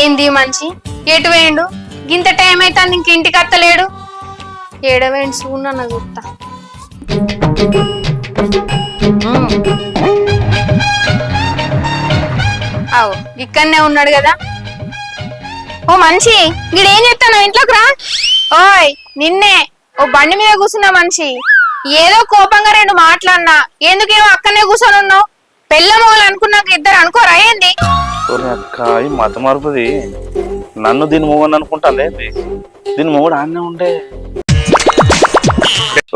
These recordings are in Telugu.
ఏంది మంచి ఎటు వేయండు ఇంత టైం అయితే ఇంక ఇంటికి అత్తలేడు? ఏడవేయండి చూడన్న చూస్తా అవు ఇక్కడనే ఉన్నాడు కదా? ఓ మనిషి వీడేం చెప్తాను ఇంట్లోకి రా. ఓయ్ నిన్నే ఓ బండి మీద కూర్చున్న మనిషి. ఏదో కోపంగా రెండు మాట్లాడినా. ఎందుకేమో అక్కనే కూర్చొని ఉన్నావు పెళ్ళమోలు అనుకున్నాక ఇద్దరు అనుకోరా ఏంది? అక్క ఈ మత మార్పుది నన్ను దీని మొగని అనుకుంటాను ఏంది దీని మొగుడు ఆన్నే ఉండే.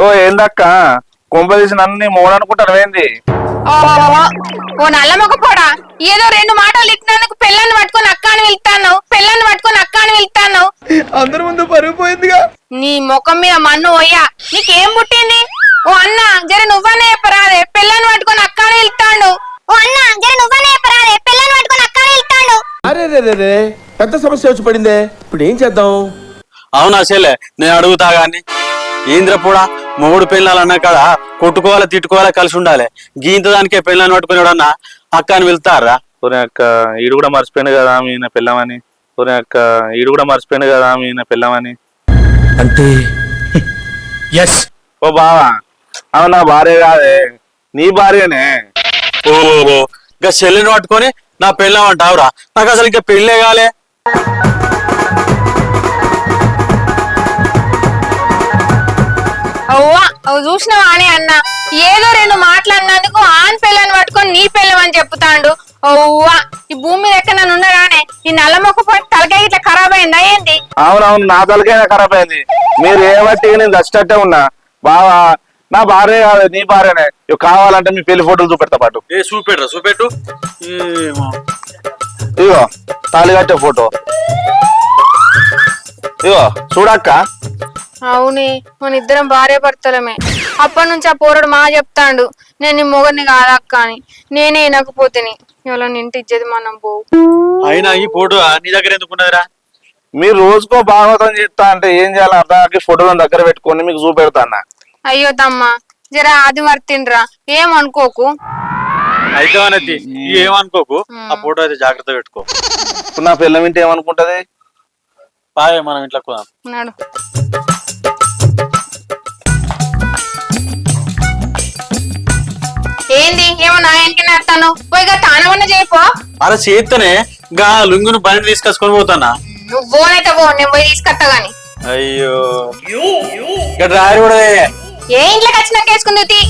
ఓ ఏందక్క? కొంప తీసి నన్ను నీ మొగుడు అనుకుంటాను ఏంది? ఓ ఓ నల్ల ఏదో రెండు మాటలు పెళ్ళాన్ని పట్టుకొని అక్క అని వెళ్తాను పెళ్ళాన్ని పట్టుకొని అక్క అని వెళ్తాను అందరి ముందు పరుగు పోయిందిగా. నీ ముఖం మీద మన్ను పోయా. నీకేం పుట్టింది? ఓ అన్న జర నువ్వనే చెప్పరాదే. పెళ్ళాన్ని పట్టుకొని అక్క అని వెళ్తాడు ఓ అన్న జర నువ్వనే చెప్పరాదే. పెళ్ళాన్ని పట్టుకొని అరే రే రే రే పెద్ద సమస్య వచ్చి పడిందే. ఇప్పుడు ఏం చేద్దాం? అవునా చెల్లె నేను అడుగుతా గాని. ఏంద్రపూడా మొగుడు పెళ్ళాలన్నా కదా కొట్టుకోవాలి తిట్టుకోవాలి కలిసి ఉండాలి. గీంత దానికే పెళ్ళాన్ని పట్టుకున్నాడన్నా అక్క అని వెళ్తారా? ఓరి అక్క ఈడు కూడా మర్చిపోయింది కదా ఈయన పిల్లమని ఓరి అక్క ఈడు కూడా మర్చిపోయింది కదా ఈయన పిల్లమని అంటే ఎస్ ఓ బావా అవు నా భార్య కాదే. నీ భార్యనే. ఓ ఓ, ఇంకా చెల్లెని పట్టుకొని నా పెళ్ళాం అంటావురా నాకు అసలు ఇంకా పెళ్ళే కాలే. అవ్వా అవు చూసినావా అని అన్న? ఏదో రెండు మాట్లాడినందుకు ఆన్ పెళ్ళని పట్టుకొని నీ పెళ్ళమని చెప్తాండు. అవ్వా ఈ భూమి మీద ఎక్కడ నన్ను ఉన్నారానే ఈ నల్ల మొక్క పోయి తలకాయ ఇట్లా ఖరాబ్ అయిందా ఏంది? అవునవును నా తలకైనా ఖరాబ్ అయింది. మీరు ఏమట్టి నేను దచ్చటట్టే ఉన్నా. బావా నా భార్య కాదు నీ భార్యనే. ఇవి కావాలంటే మీ పెళ్ళి ఫోటోలు చూపెడతా పాటు. ఏ చూపెట్రా చూపెట్టు. ఏమో. ఇగో తాళి కట్టే ఫోటో. ఇగో చూడక్క. అవునే మన ఇద్దరం భార్య భర్తలమే. అప్పటి నుంచి ఆ పోరడు మా చెప్తాండు నేను నీ మొగని కాదక్క అని. నేనే వినకపోతేని. ఎవరో ఇంటి ఇచ్చేది మనం పోవు. అయినా ఈ ఫోటో నీ దగ్గర ఎందుకున్నదిరా మీరు రోజుకో భాగవతం చేస్తా అంటే ఏం చేయాలి అర్థం కాక ఈ ఫోటోలను దగ్గర పెట్టుకొని మీకు చూపెడతా అన్న అయ్యో తమ్మ జర ఆది మర్తిండ్రా. ఏమనుకోకు? అయితే అనేది ఏమనుకోకు? ఆ ఫోటో అయితే జాగ్రత్త పెట్టుకో. ఇప్పుడు నా పిల్ల వింటే ఏమనుకుంటది? బాయ్ మనం ఇంట్లో పోదాం. నాడు ఏంది? ఏమో నా వెనక నడతాను పోయిగా తానమన్న చేయిపో అలా చేత్తనే గా లుంగును బండి తీసుకొచ్చుకొని పోతానా? నువ్వు పోనైతే పో నేను పోయి తీసుకొస్తా గాని. అయ్యో. ఇక్కడ రాయరు కూడా ఏ ఇంట్లోకి వచ్చినాక వేసుకుంది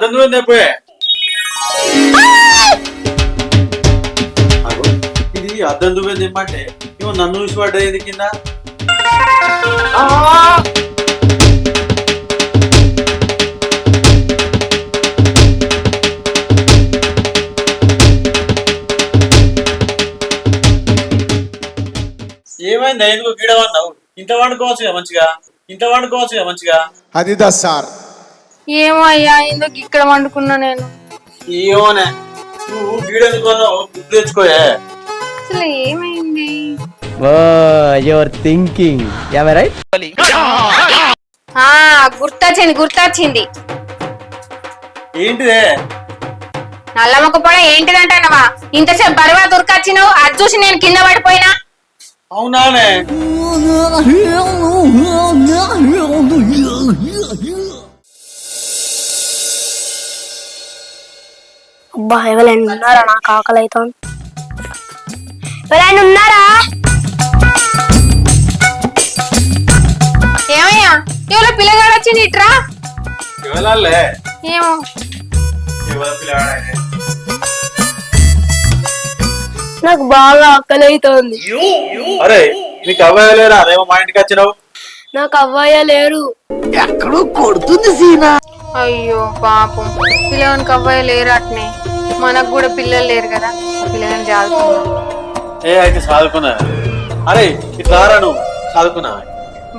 తెపోయే ఇది తెమ్మంటే ఇవ్వ నన్ను చూసి పడ్డది కింద? ఏమైంది? ఎందుకు గీడ పడినావు ఇంత వండుకోవచ్చుగా మంచిగా? ఇంత వండుకోవచ్చుగా మంచిగా? అది దా సార్. ఏమో అయ్యా ఎందుకు ఇక్కడ వండుకున్నా నేను? ఏమోనే నువ్వు తెచ్చుకోయే. అసలు ఏమైంది? Your thinking. రైట్ ఆ గుర్తొచ్చింది గుర్తొచ్చింది. ఏంటిదే? నల్లమ్మక పొడ ఏంటిదంటానవా ఇంతసేపు బరువా దొరకొచ్చినావు అది చూసి నేను కింద పడిపోయినా? అవునానే. అబ్బా ఎవరైనా ఉన్నారా? నాకు ఆకలి అవుతుంది ఎవరైనా ఉన్నారా? ఏమయ్యా? ఎవరో పిల్లగాడు వచ్చింది ఇట్రా? ఏమో. నాకు బాగా ఆకలి అవుతుంది అరే నీకు అవ్వయ్య లేరా? అదేమో మా ఇంటికి వచ్చినావు. నాకు అవ్వయ్య లేరు. అయ్యో పాపం. పిల్లగానికి అవ్వయ్య లేరు అట్నే. మనకు కూడా పిల్లలు లేరు కదా. పిల్లగాని జాగ్రత్త ఏ అయితే చదువుకున్నా అరే ఇట్లా నువ్వు? చదువుకున్నా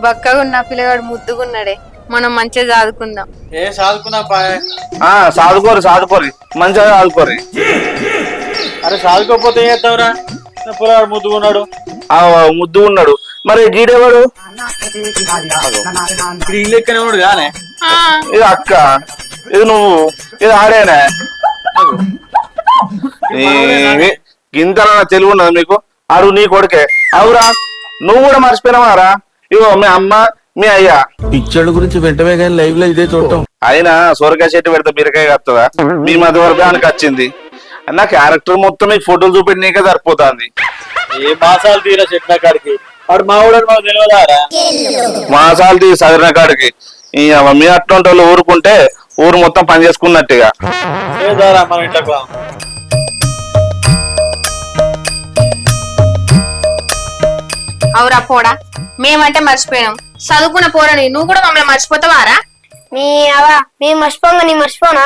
బక్కగా ఉన్న పిల్లగాడు ముద్దుగున్నాడే. మనం మంచిగా చదువుకుందాం ఏ చదువుకున్నా ఆ సాదుకోరు సాదుకోరి మంచిగా సాదుకోరి అరే చదువుకోకపోతే ఏం చేద్దాంరా? పిల్లగాడు ముద్దుకున్నాడు ఆ ముద్దు ఉన్నాడు మరి గీడేవాడు? ఇల్లు ఎక్కనే ఉన్నాడు ఇది అక్క. ఇది నువ్వు. ఇది ఆడేనే. గింతల తెలుగు ఉన్నది మీకు. అడుగు నీ కొడుకే. అవురా నువ్వు కూడా మర్చిపోయినావారా? ఇగో మీ అమ్మ మీ అయ్యా. పిచ్చోళ్ళ గురించి వెంటనే కానీ లైవ్లో ఇదే చూడటం. అయినా సొరకాయ చెట్టు పెడితే బీరకాయ కత్తదా? మీ మధ్యవర్గానికి వచ్చింది. నా క్యారెక్టర్ మొత్తం మీకు ఫోటోలు చూపెట్టినకే సరిపోతుంది. ఏ మాసాలు తీరా చెప్పిన కాడికి? వాడు మా ఊడని మాకు తెలియదారా మాసాలు తీ సదిరిన కాడికి. ఈ మీ అట్లాంటి వాళ్ళు ఊరుకుంటే ఊరు మొత్తం పని చేసుకున్నట్టుగా. మన అవురా పోడా. మేమంటే మర్చిపోయినాం చదువుకున్న పోరని నువ్వు కూడా మమ్మల్ని మర్చిపోతావారా? నీ అవా మేము మర్చిపోంగా నీ మర్చిపోనా?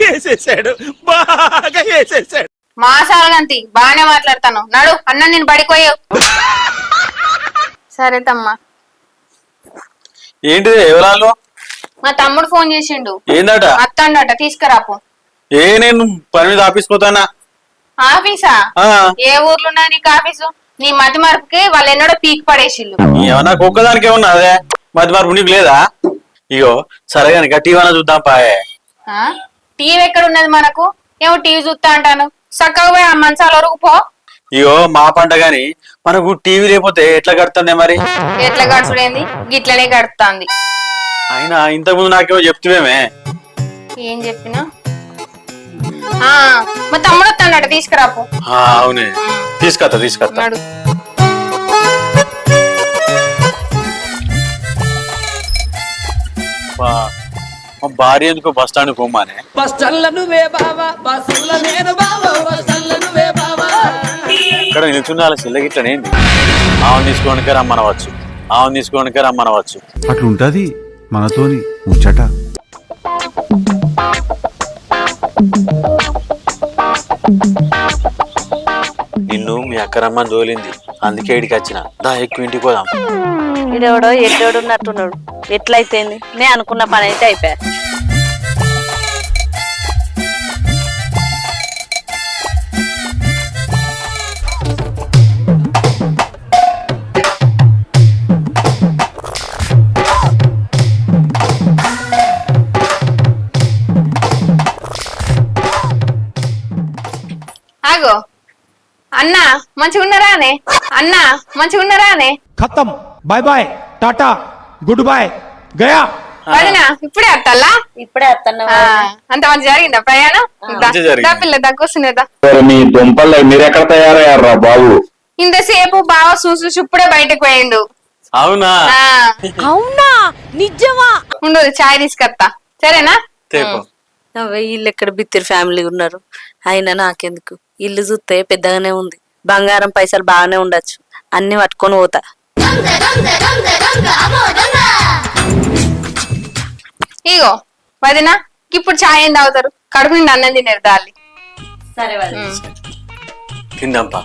వేసేసాడు. బాగా వేసేసాడు. మా సారగంతి బాగానే మాట్లాడతాను. నడు అన్న నేను పడిపోయావు. సరే తమ్మా. ఎవరాలు మా తమ్ముడు ఫోన్ చేసిండు. ఏందట? అత్తండట తీసుకురాపు. ఏ నేను పని మీద ఆఫీస్ పోతానా? ఆఫీసా? ఆ, ఏ ఊర్లో ఉన్నది నీకు ఆఫీసు? నీ మతి మరపుకి వాళ్ళు ఎన్నడో పీక్ పడేసిల్లు ఏమన్నా ఒక్కదానికి ఏమన్నా అదే మధ్య మార్పు నీకు లేదా? ఇగో సరే కానీ టీవీ అన్న చూద్దాం పాయే. ఆ? టీవీ ఎక్కడ ఉన్నది మనకు? ఏమో టీవీ చూస్తా అంటాను. చక్కగా పోయి ఆ మంచాల వరకు పో. ఇగో మా పంట గాని మనకు టీవీ లేకపోతే ఎట్లా కడుతుందే మరి? ఎట్లా గడుచుడేంది? గిట్లనే గడుపుతాంది అయినా ఇంతకుముందు నాకేమో చెప్తువేమే. ఏం చెప్పినా? ఆ, మా తమ్ముడు తీసుకురాపు. ఆ, అవునే. తీసుకొస్తా తీసుకొస్తా. నడు బా, మా భార్య ఎందుకో బస్ స్టాండ్ పోమానే. ఇక్కడ నిల్చున్న చెల్ల గిట్లనేంది ఆవును తీసుకోనికే రమ్మనవచ్చు. ఆవును తీసుకోనికే రమ్మనవచ్చు. అట్లుంటది మనతోని ముచ్చట. నిన్ను మీ అక్కరమ్మ దోలింది తోలింది. అందుకే ఇడికి వచ్చిన. దా ఎక్కువ ఇంటికి పోదాం. ఇడెవడో ఎడ్డోడు ఉన్నట్టున్నాడు. ఎట్లయితేంది? నేను అనుకున్న పని అయితే అయిపోయా. అన్నా మంచిగా ఉన్నారా అనే? అన్నా మంచిగా ఉన్నారా అనే? ఖతం. Bye bye. Tata. Good boy. Gaya. వదినా ఇప్పుడే అత్తల్లా ఇప్పుడే అత్తన్నా అంత మంచి జరిగిందా ప్రయాణం? దా పిల్ల దా మీరు ఎక్కడ తయారయ్యారా బాబు? ఇంతసేపు బావ చూసి ఇప్పుడే బయటకు పోయిండు. అవునా? అవునా? నిజమా? ఉండదు చాయ్ తీసుకొస్తా సరేనా? వీళ్ళు ఎక్కడ బిత్తిరి ఫ్యామిలీ ఉన్నారు? అయినా నాకెందుకు? ఇల్లు చూస్తే పెద్దగానే ఉంది. బంగారం పైసలు బాగానే ఉండొచ్చు. అన్ని పట్టుకొని పోతా. ఇగో వదినా ఇప్పుడు చాయ్ ఏం తాగుతారు? కడుపు నిండా అన్నం తినేరు దాల్లి. సరే తిందాంపా.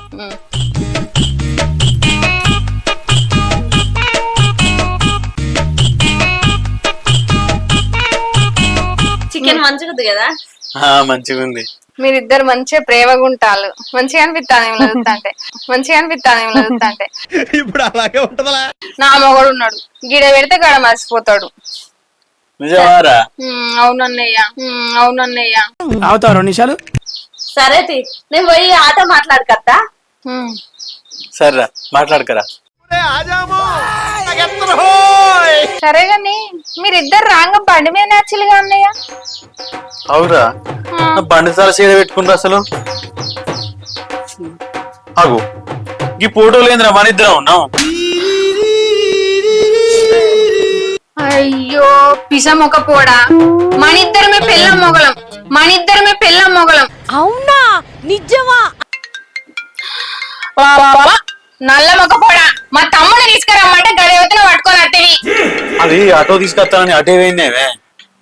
చికెన్ మంచిగా ఉంది కదా? ఆ, మంచిగా ఉంది మీరిద్దరు మంచిగా ప్రేమగా ఉంటారు మంచిగా అనిపిస్తాను ఏమి చదువుతాంటే మంచిగా అనిపిస్తాను ఏమి చదువుతాంటే ఇప్పుడు అలాగే ఉంటదలా నా మొగడు ఉన్నాడు గిడ పెడితే గడ మర్చిపోతాడు. నిజమారా? ఉమ్, అవునన్నయ్య. ఉమ్, అవునన్నయ్య. అవుతావు రెండు నిమిషాలు? సరే తి. నేను పోయి ఆటో మాట్లాడకత్తా. ఉమ్. సరేరా మాట్లాడకరా. సరే గాని మీరిద్దరు రాంగ బండి మీద నచ్చిలుగా అన్నయ్య? అవురా. బండి సాల సీడ పెట్టుకుంటా అసలు? అగు ఈ ఫోటోలు ఏందిరా మన ఇద్దరం ఉన్నాం. అయ్యో పిసమొక పోడా? మనిద్దరమే పెళ్ళం మొగలం. మనిద్దరమే పెళ్ళం మొగలం. అవునా? నిజమా? నల్ల మొక్క పోడా? మా తమ్ముడు తీసుకురమ్మంటే గదేవతన పట్టుకొని అత్తవి అది ఆటో తీసుకొస్తానని అటే పోయిందేమే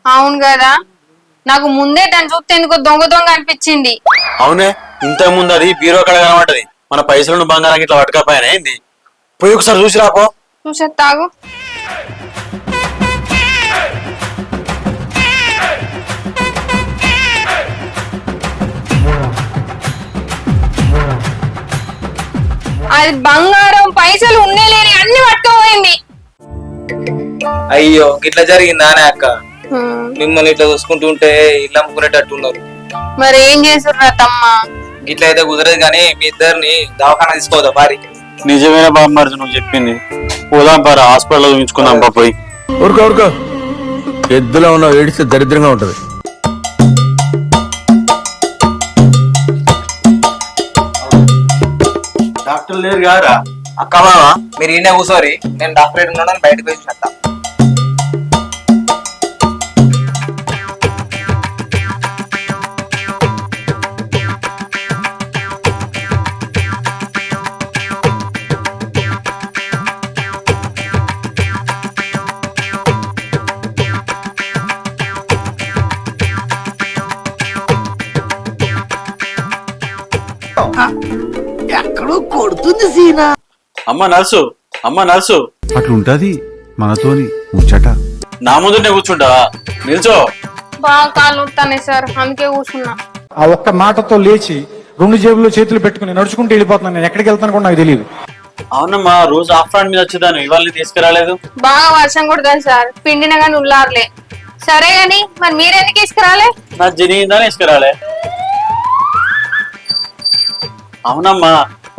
అవును కదా. నాకు ముందే దాన్ని చూస్తే ఎందుకో దొంగ దొంగ అనిపించింది. అవునే ఇంతకు ముందు అది బీరో కడ కనబడ్డది. మన పైసలను బంగారం ఇట్లా పట్టుకపోయినా ఏంది? పోయి ఒకసారి చూసి రాపో చూసే తాగు. అది బంగారం పైసలు ఉండేలేని అన్ని పట్టుకుపోయింది. అయ్యో గిట్లా జరిగిందానే అక్క? మిమ్మల్ని ఇట్లా చూసుకుంటూ ఉంటే ఇల్లు అమ్ముకునేటట్టు ఉన్నారు మరి ఏం చేస్తుర్రా తమ్మా ఇట్లా అయితే కుదరదు కానీ మీ ఇద్దరిని దవాఖాన తీసుకోవద్దా భారీ నిజమైన బామ్మర్ది నువ్వు చెప్పింది. పోదాం పారా హాస్పిటల్ చూపించుకుందాం పోయి ఊరుకో ఊరుకో. ఎద్దులో ఉన్న ఏడిస్తే దరిద్రంగా ఉంటది. డాక్టర్ లేరు కారా అక్క బావా మీరు ఈయన కూర్చోరి నేను డాక్టరేట్ ఉన్నాను బయటకు వచ్చి చెప్తాను పోయి చెప్తా అమ్మ నర్సు అమ్మ నర్సు. అట్లుంటది మనతోని ముచ్చట. నా ముందునే కూర్చుంటావా నిల్చో. బాగా కాళ్ళు వస్తాయి సార్ అందుకే కూర్చున్నా. ఆ ఒక్క మాటతో లేచి రెండు జేబుల్లో చేతులు పెట్టుకుని నడుచుకుంటూ వెళ్ళిపోతున్నాను. నేను ఎక్కడికి వెళ్తాను కూడా నాకు తెలియదు అవునమ్మా రోజు ఆఫ్ ఫ్రాండ్ మీద వచ్చేదాను ఇవాళ తీసుకురాలేదు. బాగా వర్షం కొడుతుంది సార్ పిండిన కానీ ఉల్లారులే. సరే గాని మరి మీరెందుకు తీసుకురాలే? నా జనిగిందని తీసుకురాలే. అవునమ్మా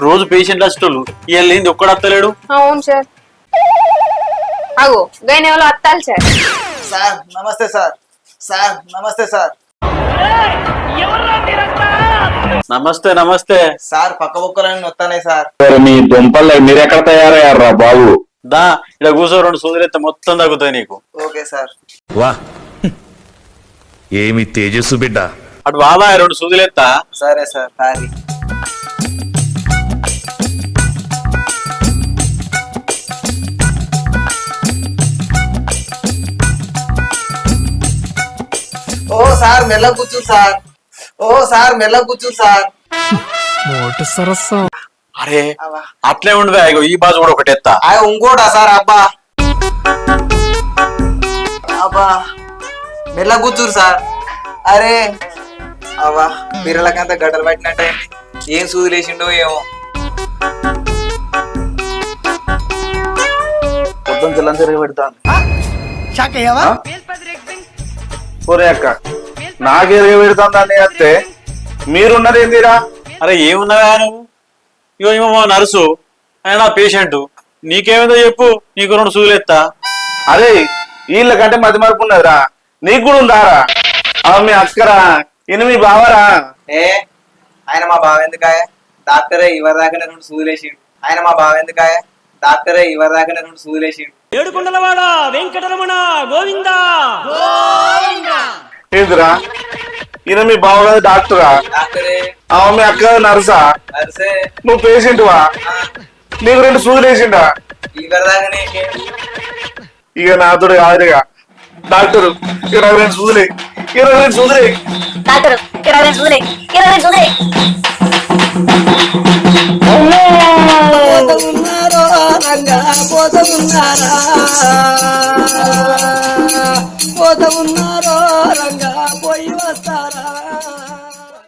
రోజు పేషెంట్ వచ్చేటోళ్ళు ఇవాళ ఏంది ఒక్కడు వస్తలేడు అవును సార్. అగో గైన ఎవరో అత్తాలి సార్. సార్ నమస్తే సార్. సార్ నమస్తే సార్. నమస్తే నమస్తే. సార్ పక్క బొక్కలని వస్తానే సార్. మీ దుంపల్లో మీరు ఎక్కడ తయారయ్యారా బాబు? దా ఇక్కడ కూర్చో రెండు సూదులెత్తే మొత్తం తగ్గుతాయి నీకు. Okay sir. వా. ఏమి తేజస్సు బిడ్డ. అటు బాబా రెండు సూదులెత్తా సరే సార్ సారీ ఓ సార్ మెల్ల కూర్చు సార్. ఓ సార్ మెల్ల కూర్చు సార్. అరే అట్లే ఉండవే ఇగో ఈ బాజు కూడా ఒకటి ఎత్తా. ఆ ఇంకోటా సార్ అబ్బా. అబ్బా. మెల్ల కూర్చురు సార్. అరే అబ్బా బీరలకంతా గడ్డలు పట్టినట్టే. ఏం సూది లేచిండో ఏమో. పొద్దున్న తెల్లని తిరిగి పెడతాను ఒరే అక్క. నాకెరిగి పెడతాను అత్తే మీరున్నది ఏందిరా? అరే ఏమున్నావా నువ్వు ఇగో ఏమో మా నర్సు. ఆయన నా పేషెంట్. నీకేమిందో చెప్పు నీకు రెండు సూదులెత్తా అరే వీళ్ళకంటే మతి మరపు ఉన్నదిరా. నీకు కూడా ఉందారా? అవి మీ అక్కరా? ఈయన మీ బావరా? ఏ ఆయన మా బావ ఎందుకాయ? డాక్టరే ఇవరి దాకానే రెండు సూదులేసిండు. ఆయన మా బావ ఎందుకాయ? డాక్టరే ఇవరి దాకానే రెండు సూదులేసిండు ఏందిరా? ఈయన మీ బావ కదా డాక్టరా? డాక్టరే. ఆమె మీ అక్క నర్సా? నర్సే. నువ్వు పేషెంట్ వా నీకు రెండు సూదులు వేసిండా? ఇక? నాతోడు కాదుగా డాక్టర్ ఇరవై రెండు సూదులే. ఇరవై రెండు సూదులే. డాక్టర్ ఇరవై రెండు చూడే ఇరవై రెండు చూడే పోతమున్నారా? ఉన్నారో